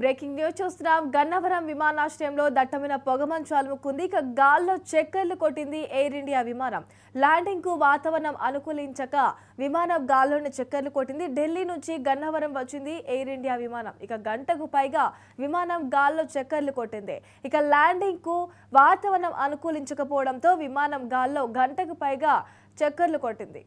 Breaking news చూస్తున్నాం. గన్నవరం విమానాశ్రయంలో దట్టమైన పొగమంచు అలుముకుంది ఇక గాల్లో చెక్కర్లు కొట్టింది ఎయిర్ ఇండియా విమానం. ల్యాండింగ్కు వాతావరణం అనుకూలించక విమానం గాల్లోని చెక్కర్లు కొట్టింది. ఢిల్లీ నుంచి గన్నవరం వచ్చింది ఎయిర్ ఇండియా విమానం. ఇక గంటకు పైగా విమానం గాల్లో చెక్కర్లు కొట్టింది. ఇక ల్యాండింగ్కు వాతావరణం అనుకూలించకపోవడంతో విమానం గాల్లో గంటకు పైగా చక్కర్లు కొట్టింది.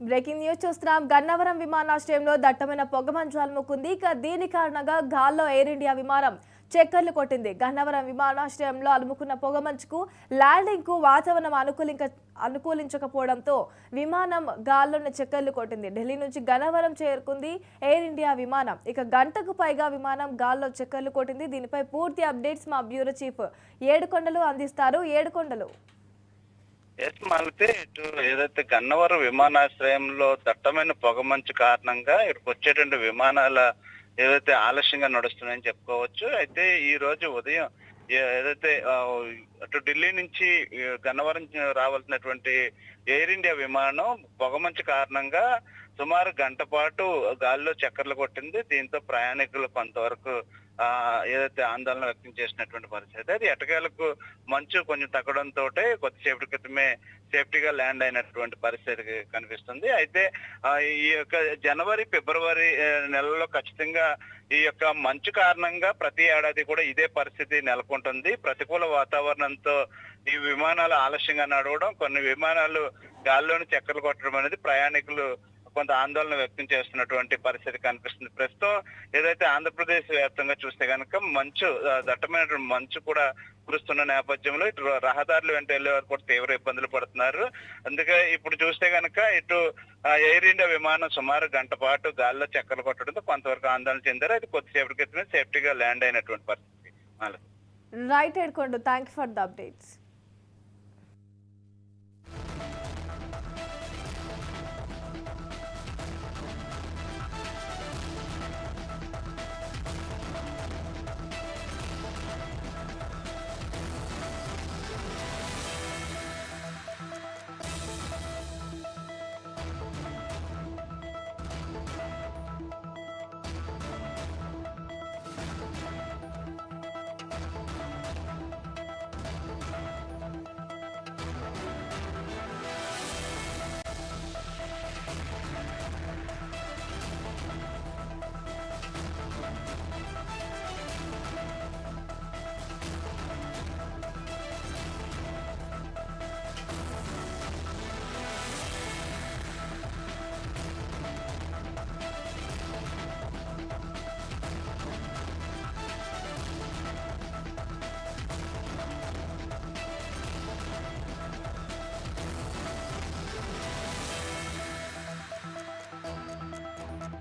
బ్రేకింగ్ న్యూస్ చూస్తున్నాం. గన్నవరం విమానాశ్రయంలో దట్టమైన పొగమంచు అలుముకుంది ఇక దీని కారణంగా గాల్లో ఎయిర్ ఇండియా విమానం చక్కర్లు కొట్టింది. గన్నవరం విమానాశ్రయంలో అలుముకున్న పొగమంచుకు ల్యాండింగ్కు వాతావరణం అనుకూలింక అనుకూలించకపోవడంతో విమానం గాల్లోనే చక్కర్లు కొట్టింది. ఢిల్లీ నుంచి గన్నవరం చేరుకుంది ఎయిర్ ఇండియా విమానం. ఇక గంటకు పైగా విమానం గాల్లో చక్కర్లు కొట్టింది. దీనిపై పూర్తి అప్డేట్స్ మా బ్యూరో చీఫ్ ఏడుకొండలు అందిస్తారు. ఏడుకొండలు. ఎస్ మాలితే ఇటు ఏదైతే గన్నవరం విమానాశ్రయంలో దట్టమైన పొగమంచు కారణంగా ఇక్కడికి వచ్చేటువంటి విమానాల ఏదైతే ఆలస్యంగా నడుస్తున్నాయని చెప్పుకోవచ్చు. అయితే ఈ రోజు ఉదయం ఏదైతే అటు ఢిల్లీ నుంచి గన్నవరం రావాల్సినటువంటి ఎయిర్ ఇండియా విమానం పొగమంచు కారణంగా సుమారు గంట పాటు గాల్లో చక్కర్లు కొట్టింది. దీంతో ప్రయాణికులు కొంతవరకు ఏదైతే ఆందోళన వ్యక్తం చేసినటువంటి పరిస్థితి అది ఎటకేలకు మంచు కొంచెం తగ్గడంతో కొద్దిసేపటి క్రితమే సేఫ్టీగా ల్యాండ్ అయినటువంటి పరిస్థితి కనిపిస్తుంది. అయితే ఈ యొక్క జనవరి ఫిబ్రవరి నెలలో ఖచ్చితంగా ఈ యొక్క మంచు కారణంగా ప్రతి ఏడాది కూడా ఇదే పరిస్థితి నెలకొంటుంది. ప్రతికూల వాతావరణంతో ఈ విమానాలు ఆలస్యంగా నడవడం కొన్ని విమానాలు గాల్లోని చక్కర్లు కొట్టడం అనేది ప్రయాణికులు కొంత ఆందోళన వ్యక్తం చేస్తున్నటువంటి పరిస్థితి కనిపిస్తుంది. ప్రస్తుతం ఏదైతే ఆంధ్రప్రదేశ్ వ్యాప్తంగా చూస్తే కనుక మంచు దట్టమైన మంచు కూడా కురుస్తున్న నేపథ్యంలో ఇటు రహదారులు వెంట వెళ్ళే వారు కూడా తీవ్ర ఇబ్బందులు పడుతున్నారు. అందుకే ఇప్పుడు చూస్తే కనుక ఇటు ఎయిర్ ఇండియా విమానం సుమారు గంట పాటు గాల్లో చక్కర్లు కొట్టడంతో కొంతవరకు ఆందోళన చెందారు. అది కొద్దిసేపటి క్రితమే సేఫ్టీగా ల్యాండ్ అయినటువంటి పరిస్థితి. Right thank for the updates.